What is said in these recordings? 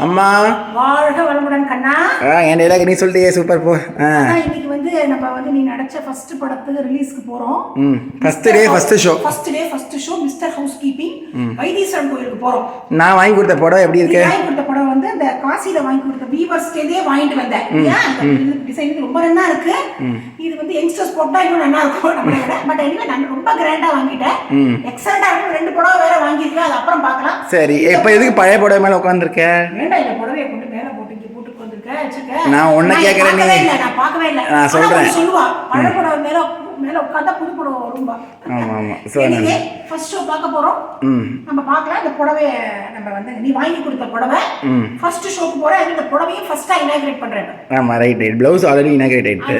அம்மா. வாழ்க வளமுடன் கண்ணா. ஆ என் டைலாக் நீ சொல்லிட்டியே சூப்பர் போ. ஆ. இன்னைக்கு வந்து நம்ம வந்து நீ நடிச்ச ஃபர்ஸ்ட் படத்துக்கு ரிலீஸ்க்கு போறோம். ம் first day first show first day first show mister housekeeping Vaitheeswaran கோயிலுக்கு போறோம். நான் வாங்கி கொடுத்த படம் எப்படி இருக்கு? வாங்கி கொடுத்த படம் வந்து அந்த காசியில வாங்கி கொடுத்த வீவர்ஸ்டே வாங்கிட்டு வந்தேன். ஏன் டிசைன் ரொம்ப நல்லா இருக்கு. இது வந்து யங்ஸ்டர்ஸ் போட்டா இன்னும் நல்லா இருக்கும் நம்மளை விட. பட் எனிவே நான் ரொம்ப கிராண்டா வாங்கிட்டேன். எக்ஸலண்டா ரெண்டு படம் வேற வாங்கியிருக்கேன். அது அப்புறம் பார்க்கலாம். சரி இப்போ எதுக்கு பழைய படம் மேலே உட்காந்துருக்க வேண்டாம் இந்த புடவைய கொண்டு மேல போட்டு இங்க போட்டு வந்திருக்க வச்சுக்க நான் உன்னை இதை கேட்கிறேன் நீ. நான் பார்க்கவே இல்லை. நான் சொல்றேன். சொல்லுவா. பழைய புடவை மேல மேல உட்காந்தா புது புடவை வரும்பா. ஸோ எனிவே ஃபர்ஸ்ட் ஷோ பார்க்க போறோம். நம்ம பார்க்கலாம். இந்த புடவைய நம்ம வந்து நீ வாங்கி கொடுத்த புடவை. ஃபர்ஸ்ட் ஷோக்கு போறேன். இந்த புடவையும் ஃபர்ஸ்டா இனாகிரேட் பண்றேன் ஆமாம் right right blouse already inaugurate ஆயிட்டு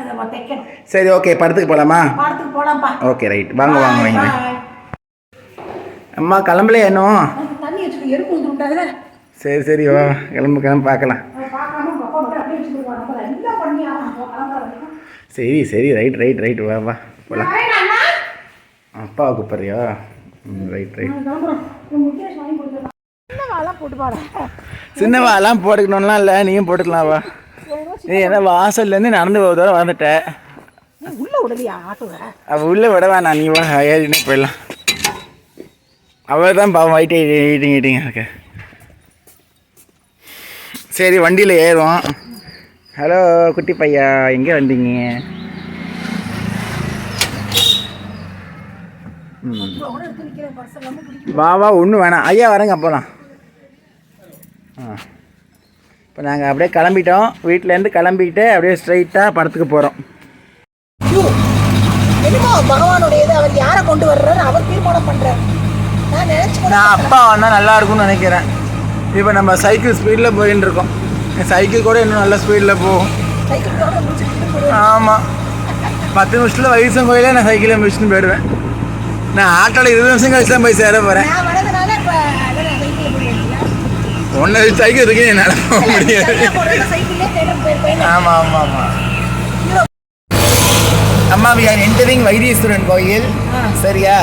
அது தைக்கணும். சரி ஓகே படத்துக்கு போகலாமா பாடத்துக்கு போலாம்ப்பா. ஓகே ரைட் வாங்க வாங்க வாங்க. அம்மா கிளம்பலையா இன்னும்? தண்ணி வச்சுட்டு எறும்பு வந்து விட்டாதுல சரி சரி வா கிளம்பு கிளம்பு பார்க்கலாம் சரி சரி ரைட் ரைட் ரைட் வா வா போகலாம் அப்பாவை கூப்பிட்றியா? ம் ரைட் ரைட் நான் சின்னவாலாம் போட்டுக்கணும்லாம் இல்லை நீயும் போட்டுக்கலாம் வா. ஏய் என்ன வாசல்லேருந்து நடந்து போக தூரம் வந்துட்டேன் அவள் உள்ளே விட வேணாம் நீ வா ஏறினே போயிடலாம். அவள் தான் பாவம் வைட் ஈட்டிங் ஈட்டிங் இருக்கு. சரி வண்டியில் ஏறுவோம். ஹலோ குட்டி பையா எங்கே வந்தீங்க? வா வா ஒன்றும் வேணாம். ஐயா வரேங்க போகலாம் ஆ. இப்போ நாங்கள் அப்படியே கிளம்பிட்டோம். வீட்டிலேருந்து கிளம்பிட்டு அப்படியே ஸ்ட்ரைட்டாக படத்துக்கு போகிறோம் என்னமோ பகவானுடையது அவர் யாரை கொண்டு வர்றாரு? அவர் தீர்மானம் நினைச்சு நான் அப்பா வந்தால் நல்லா இருக்கும்னு நினைக்கிறேன். இப்போ நம்ம சைக்கிள் ஸ்பீடில் போயின்னு இருக்கோம் சைக்கிள் கூட இன்னும் நல்ல ஸ்பீடில் போகும். ஆமாம் பத்து நிமிஷத்தில் வயசும் கோயிலே நான் சைக்கிளில் முடிச்சுட்டு போயிடுவேன். நான் ஆட்டோவில் இருபது நிமிஷம் கழிச்சு தான் போய் சேர போகிறேன் ஒன்று சைக்கிள் இருக்கு என்னால் போக முடியாது. ஆமாம் ஆமாம் ஆமாம் அம்மா வி ஆர் என்டரிங் வைத்தீஸ்வரன் கோயில். சரியா?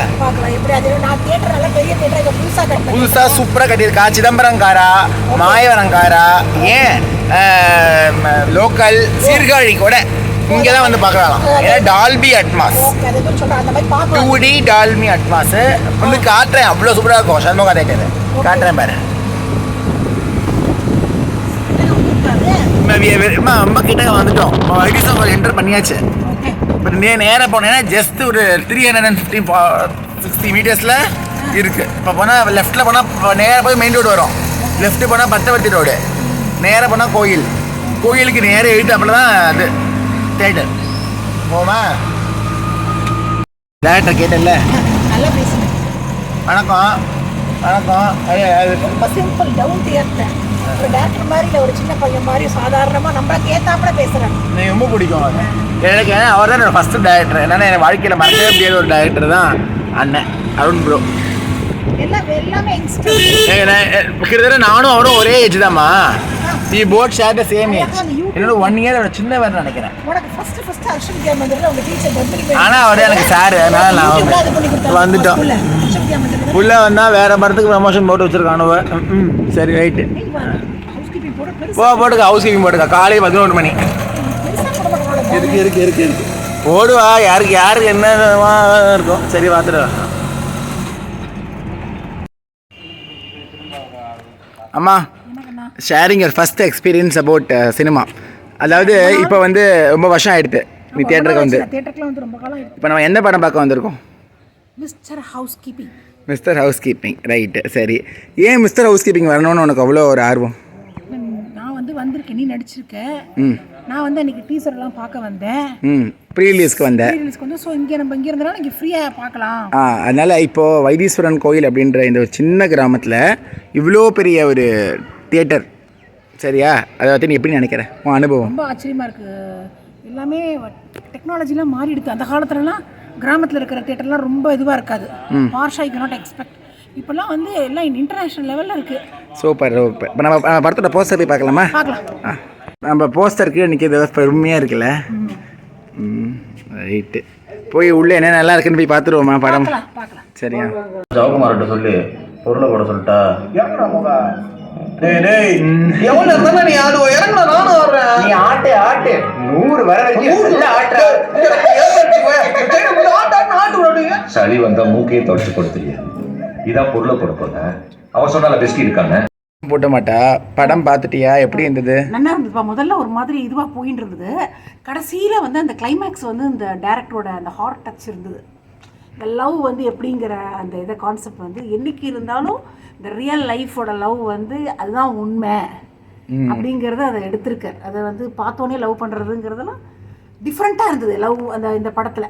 புதுசாக சூப்பராக கட்டியிருக்கா. சிதம்பரங்காரா மாயவரங்காரா ஏன் லோக்கல் சீர்காழி கூட இங்கே தான் வந்து பார்க்கலாம் ஏன்னா Dolby Atmos. Two D Dolby Atmos. வந்து காட்டுறேன். அவ்வளோ சூப்பராக இருக்கும். சண்முகா தேட்டர் காட்டுறேன் பாரு. அம்மா கிட்ட வந்துட்டோம். என்டர் பண்ணியாச்சு. நே நேராக போனேன்னா ஜஸ்ட் ஒரு three hundred and fifty sixty மீட்டர்ஸில் இருக்குது இப்போ போனால் லெஃப்ட்டில் போனால் நேராக போய் மெயின் ரோடு வரும். லெஃப்ட்டு போனால் பத்தவர்த்தி ரோடு நேராக போனால் கோயில். கோயிலுக்கு நேராக எழுத்தாப்புல தான் அது தேட்டர் போமா? டேரக்டர் கேட்டல பேசுங்க. வணக்கம். வணக்கம். அது சிம்பிள் டவுன் எர்த் ஒரு டேரக்டர் மாதிரி இல்லை ஒரு சின்ன பையன் மாதிரி சாதாரணமாக நம்மளுக்கு ஏத்தாப்புல பேசுகிறேன் எனக்கு ரொம்ப பிடிக்கும் அது. எனக்கு அவர் தான் என்னோட ஃபஸ்ட்டு டேரக்டர் என்னன்னா என் வாழ்க்கையில் மறக்கவே முடியாத ஒரு டேரக்டர் தான் அண்ணன் அருண் ப்ரோ கிட்டத்தட்ட நானும் அவரும் ஒரே ஏஜ் தான்மா. The both share the same age என்னோட ஒன் இயர் சின்னவர் நினைக்கிறேன். உனக்கு ஃபர்ஸ்ட் ஃபர்ஸ்ட் அர்ஷன் வித்யா மந்திரில் உங்க டீச்சர் பத்மினி ஆனா அவர் எனக்கு சார் அதனால நான் வந்துட்டோம். உள்ள வந்தா வேற படத்துக்கு ப்ரமோஷன் போட்டு வச்சிருக்கானுவ ம், சரி ரைட்டு போ போட்டுக்க ஹவுஸ் கீப்பிங் போட்டுக்க. காலை பதினொன்று மணி. இருக்கு இருக்கு இருக்கு இருக்கு. ஓடுவா யாருக்கு யாருக்கு என்ன இருக்கும் சரி பார்த்துட்டு. அம்மா sharing your first experience about cinema அதாவது இப்போ வந்து ரொம்ப வருஷம் ஆயிடுது. நீ தியேட்டருக்கு வந்து. இப்போ நம்ம எந்த படம் பார்க்க வந்திருக்கோம்? Mister housekeeping mister housekeeping right சரி. ஏன் மிஸ்டர் ஹவுஸ் கீப்பிங் வரணும்னு உனக்கு அவ்வளோ ஒரு ஆர்வம்? நான் வந்து வந்திருக்கேன். நீ நடிச்சிருக்க. நான் வந்து அன்னைக்கு டீசர் எல்லாம் பார்க்க வந்தேன். ம் ப்ரீ ரிலீஸ்க்கு வந்தேன். ரிலீஸ்க்கு வந்து ஸோ இங்கே நம்ம இங்கே இருந்தனால இங்கே ஃப்ரீயாக பார்க்கலாம். ஆ அதனால் இப்போது வைத்தீஸ்வரன் கோயில் அப்படின்ற இந்த ஒரு சின்ன கிராமத்தில் இவ்வளோ பெரிய ஒரு தியேட்டர் சரியா? அதை பற்றி நீ எப்படி நினைக்கிற? உன் அனுபவம். ரொம்ப ஆச்சரியமா இருக்கு. எல்லாமே டெக்னாலஜிலாம் மாறிடுது அந்த காலத்துலலாம் கிராமத்தில் இருக்கிற தேட்டர்லாம் ரொம்ப இதுவாக இருக்காது. பார்ஷா யூ நாட் எக்ஸ்பெக்ட் இப்போல்லாம் வந்து எல்லாம் இன்டர்நேஷ்னல் லெவலில் இருக்குது சூப்பர் சூப்பர். இப்போ நம்ம நம்ம படத்தோட போஸ்டர் போய் பார்க்கலாமா? பார்க்கலாம். ஆ. நம்ம போஸ்டர் கீழே நிற்கிறது பெருமையாக இருக்குல்ல? ம். ரைட்டு போய் உள்ளே என்ன நல்லா இருக்குன்னு போய் பார்த்துருவோமா படம்? சரியா? ஜவகுமார்கிட்ட சொல்லி பொருளை போட சொல்லிட்டா. எவ்வளோ முகா? டேய் டேய் எவ்வளவு தானே நீ ஆடுவ இறங்குடா நானும் ஆடுறேன். நீ ஆட்டு ஆட்டு. நூறு வர வரைக்கும் ஆட்டுற. சளி வந்தா மூக்கையே தொடச்சு கொடுத்துருங்க இதான் பொருளை போட போல அவன் சொன்னால பெஸ்ட் இருக்காங்க போட்ட மாட்டா. படம் பார்த்துட்டியா? எப்படி இருந்தது? நல்லா இருந்ததுப்பா. முதல்ல ஒரு மாதிரி இதுவாக போயின்னு இருந்தது. கடைசியில் வந்து அந்த கிளைமேக்ஸ் வந்து இந்த டேரக்டரோட அந்த ஹார்ட் டச் இருந்தது. இந்த லவ் வந்து எப்படிங்கிற அந்த இதை கான்செப்ட் வந்து என்னைக்கு இருந்தாலும் இந்த ரியல் லைஃபோட லவ் வந்து அதுதான் உண்மை. அப்படிங்கிறத அதை எடுத்திருக்கார். அதை வந்து பார்த்தோன்னே லவ் பண்ணுறதுங்கிறதெல்லாம் டிஃப்ரெண்ட்டாக இருந்தது. லவ் அந்த இந்த படத்தில்.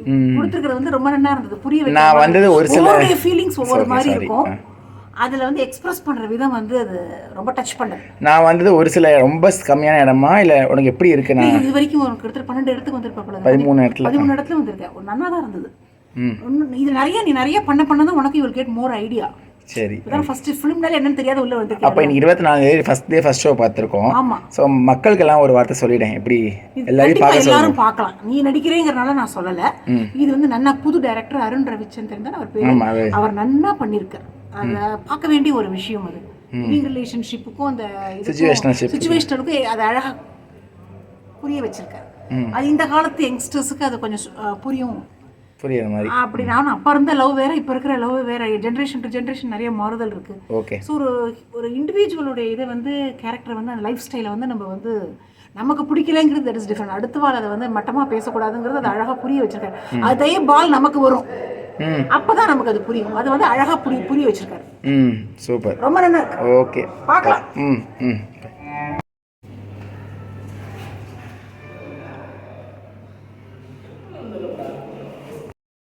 கொடுத்துருக்கிறது வந்து ரொம்ப நல்லா இருந்தது. புரிய நான். வந்தது ஒரு சில- ஃபீலிங்ஸ் ஒவ்வொரு மாதிரி. இருக்கும். அதில் வந்து எக்ஸ்பிரஸ் பண்ணுற விதம் வந்து அது ரொம்ப டச் பண்ணது. நான் வந்தது ஒரு சில ரொம்ப கம்மியான இடமா இல்லை உனக்கு எப்படி இருக்கு நான்? இது வரைக்கும் உனக்கு எடுத்து பன்னெண்டு இடத்துக்கு வந்திருப்பா பதிமூணு இடத்துல. பதிமூணு இடத்துல வந்திருக்க. ஒரு நல்லா தான் இருந்தது இது நிறைய நீ நிறைய பண்ண பண்ண தான் உனக்கு யூல் கெட் மோர் ஐடியா சரி. இப்பதான் ஃபர்ஸ்ட் ஃபிலிம்னால என்னன்னு தெரியாத உள்ள அப்போ வந்திருக்கேன் இன்னைக்கு இருபத்தி நாலு தேதி ஃபர்ஸ்ட் டே ஃபர்ஸ்ட் ஷோ பார்த்துருக்கோம். ஆமா. ஸோ மக்களுக்கெல்லாம் ஒரு வார்த்தை சொல்லிட்டேன். எப்படி எல்லாரையும் பார்க்க எல்லாரும் பார்க்கலாம். நீ நடிக்கிறேங்கிறனால நான் சொல்லல. இது வந்து நன்னா புது டைரக்டர் அருண் ரவிச்சந்திரன் தான் அவர் பேரு. அவர் நன்னா பண்ணிருக்கார். அத பார்க்க வேண்டிய ஒரு விஷயம் அது. ரிலேஷன்ஷிப்புக்கும் அந்த. சுச்சுவேஷனுக்கும் அது அழகா புரிய வச்சிருக்காரு. அது இந்த காலத்து யங்ஸ்டர்ஸுக்கு அது கொஞ்சம் புரியும். புரியுற மாதிரி. அப்படி நானும் அப்போ இருந்த லவ் வேற இப்போ இருக்கிற லவ் வேற. ஜென்ரேஷன் டு ஜென்ரேஷன் நிறைய மாறுதல் இருக்கு. ஓகே ஸோ ஒரு ஒரு இண்டிவிஜுவலுடைய இதை வந்து கேரக்டர் வந்து அந்த லைஃப் ஸ்டைலை வந்து நம்ம வந்து நமக்கு பிடிக்கலங்கிறது தட் இஸ் டிஃப்ரெண்ட் அடுத்த வாள் அதை வந்து மட்டமாக பேசக்கூடாதுங்கிறது அது அழகாக புரிய வச்சிருக்காரு. அதே பால் நமக்கு வரும். அப்பதான் நமக்கு அது புரியும். அது வந்து அழகாக புரிய புரிய வச்சிருக்காரு. சூப்பர். ரொம்ப நல்லா ஓகே பார்க்கலாம். ம் ம்.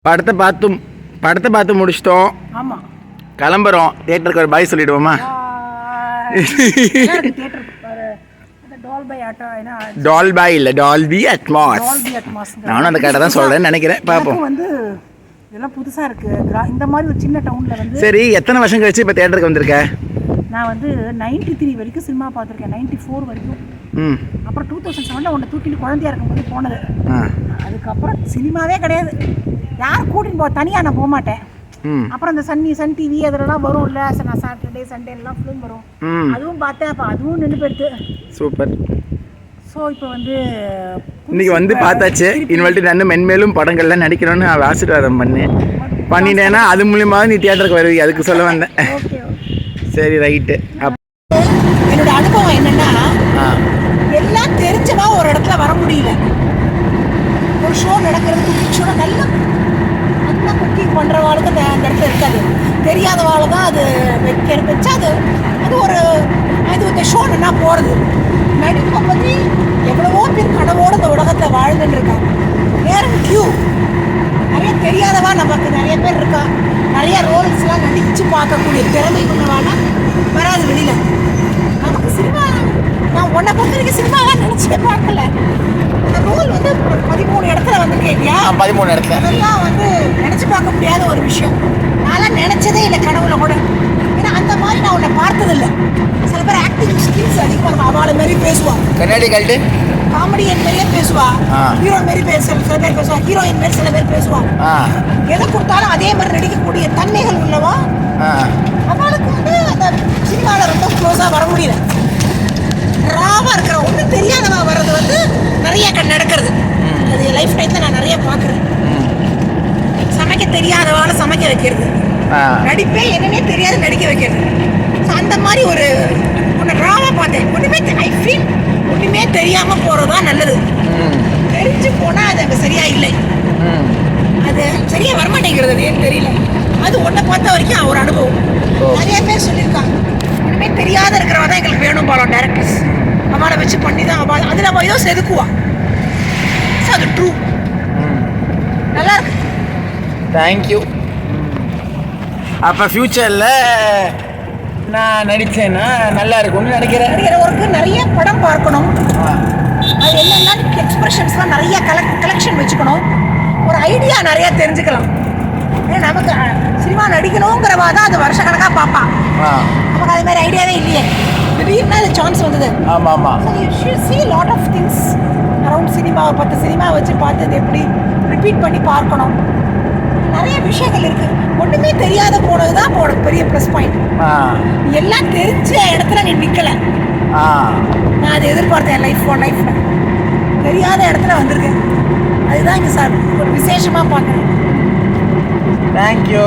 படத்தை பார்த்து படத்தை பார்த்து முடிச்சிட்டோம். ஆமாம் கிளம்புறோம். தேட்டருக்கு ஒரு பாய் சொல்லிடுவோமா? தியேட்டர் அந்த டால் பை ஆட்டோ ஏன்னா டால்பாய் இல்லை Dolby Atmos Dolby Atmos நானும் அந்த கடை தான் சொல்கிறேன்னு நினைக்கிறேன். பார்ப்போம். வந்து இதெல்லாம் புதுசாக இருக்குது இந்த மாதிரி ஒரு சின்ன டவுனில் வந்து சரி எத்தனை வருஷம் கழிச்சு இப்போ தேட்டருக்கு வந்திருக்க? நான் வந்து நைன்டி த்ரீ வரைக்கும் சினிமா பார்த்துருக்கேன். நைன்டி ஃபோர் வரைக்கும். ம். அப்புறம் டூ தௌசண்ட் செவனில் ஒன்று தூக்கிட்டு குழந்தையா இருக்கும்போது போனது. அதுக்கப்புறம் சினிமாவே கிடையாது. யார் கூட்டின்னு போ தனியாக நான் போக மாட்டேன். அப்புறம் இந்த சன்னி சன் டிவி அதிலலாம் வரும் இல்லை நான் சாட்டர்டே சண்டே எல்லாம் ஃபிலிம் வரும். அதுவும் பார்த்தேன் அப்போ அதுவும் நின்று போயிடுது. சூப்பர். ஸோ இப்போ வந்து இன்னைக்கு வந்து பார்த்தாச்சு. இனிமேல்ட்டு நான் மென்மேலும் படங்கள்லாம் நடிக்கணும்னு நான் ஆசீர்வாதம் பண்ணேன் பண்ணிட்டேன்னா அது மூலியமாக நீ தியேட்டருக்கு வருவீங்க அதுக்கு சொல்ல வந்தேன். ஓகே சரி ரைட்டு. என்னோட அனுபவம் என்னன்னா எல்லாம் தெரிஞ்சவா ஒரு இடத்துல வர முடியல. ஒரு ஷோ நடக்கிறது குக்கிங் ஷோ அந்த நல்லா குக்கிங் பண்ணுறவாளுக்கு அந்த அந்த இடத்துல இருக்காது. தெரியாதவாள் தான் அது வைக்க வச்சா அது அது ஒரு அது இந்த ஷோ நல்லா போகிறது நடிப்பை பற்றி எவ்வளவோ பேர் கனவோடு இந்த உலகத்தில் வாழ்ந்துட்டு இருக்காங்க. நேரம் கியூ நிறைய தெரியாதவா நமக்கு நிறைய பேர் இருக்கா? நிறைய ரோல்ஸ்லாம் நடிச்சு பார்க்கக்கூடிய திறமை கொண்டவானா வராது வெளியில். நமக்கு சினிமா நான் உன்னை பொறுத்த வரைக்கும் சினிமாவாக நினச்சே பார்க்கல. ரோல் வந்து பதிமூணு இடத்துல வந்திருக்கேன் இல்லையா பதிமூணு இடத்துல. அதெல்லாம் வந்து நினச்சி பார்க்க முடியாத ஒரு விஷயம். நான்லாம் நினச்சதே இல்லை கனவுல கூட. ஏன்னா அந்த மாதிரி நான் உன்னை பார்த்ததில்லை. சில பேர் ஆக்டிங் ஸ்கில்ஸ் அதிகமாக அவளை மாரி பேசுவாங்க கண்ணாடி காமெடியன் மாரியே பேசுவா. ஹீரோ மாரி பேச சில பேர் பேசுவா. ஹீரோயின் மாரி சில பேர் பேசுவாங்க ஆ. எதை கொடுத்தாலும் அதே மாதிரி நடிக்கக்கூடிய தன்மைகள் உள்ளவா? அவளுக்கு வந்து அந்த சினிமாவில் ரொம்ப க்ளோஸாக வர முடியல. ராவாக இருக்கிற ஒன்றும் தெரியாதவா வர்றது வந்து நிறைய க- நடக்கிறது. அது லைஃப் டைமில் நான் நிறைய பார்க்குறேன். சமைக்க தெரியாதவால சமைக்க வைக்கிறது. நடிப்பே என்னன்னே தெரியாது நடிக்க வைக்கிறது. ஸோ அந்த மாதிரி ஒரு ஒன்று ராவாக பார்த்தேன். ஒன்றுமே ஐ ஃபீல் ஒன்றுமே தெரியாமல் போகிறது தான் நல்லது. தெரிஞ்சு போனால் அது அங்கே சரியா இல்லை. அது சரியா வரமாட்டேங்கிறது அது ஏன்னு தெரியல. அது ஒன்றை பார்த்த வரைக்கும் ஒரு அனுபவம். நிறைய பேர் சொல்லியிருக்காங்க. ஒன்றுமே தெரியாத இருக்கிறவா தான் எங்களுக்கு வேணும் போலாம் டேரக்டர்ஸ் அவளை வச்சு பண்ணி தான் அவள். அது நம்ம ஏதோ செதுக்குவா. ஸோ அது ட்ரூ நல்லா இருக்கு. தேங்க்யூ அப்போ ஃப்யூச்சரில் நான் நடித்தேன்னா நல்லா இருக்கும்னு நினைக்கிறேன். நடிகிற ஒர்க்கு நிறைய படம் பார்க்கணும். அது என்னென்னா எக்ஸ்பிரஷன்ஸ்லாம் நிறைய கலெக்ட் கலெக்ஷன் வச்சுக்கணும். ஒரு ஐடியா நிறைய தெரிஞ்சுக்கலாம். ஏன்னா நமக்கு சினிமா நடிக்கணுங்கிறவா தான் அது வருஷக்கணக்காக பார்ப்பான் நமக்கு அது மாதிரி ஐடியாவே இல்லையே. திடீர்னு அது சான்ஸ் வந்தது. ஆமாம். ஆமாம் So you should see lot of things around cinema பத்து சினிமா வச்சு பார்த்து அது எப்படி? ரிப்பீட் பண்ணி பார்க்கணும். நிறைய விஷயங்கள் இருக்கு. ஒண்ணுமே தெரியாத போனது தான் போட பெரிய ப்ளஸ் பாயிண்ட் ஆ. எல்லாம் தெரிஞ்ச இடத்துல நீ நிக்கல. ஆ. நான் அதை எதிர்பார்த்தேன். லைஃப் ஒன் லைஃப்ல தெரியாத இடத்துல வந்திருக்கேன். அதுதான் இங்க சார் ஒரு விசேஷமா பார்க்குறேன். தேங்க்யூ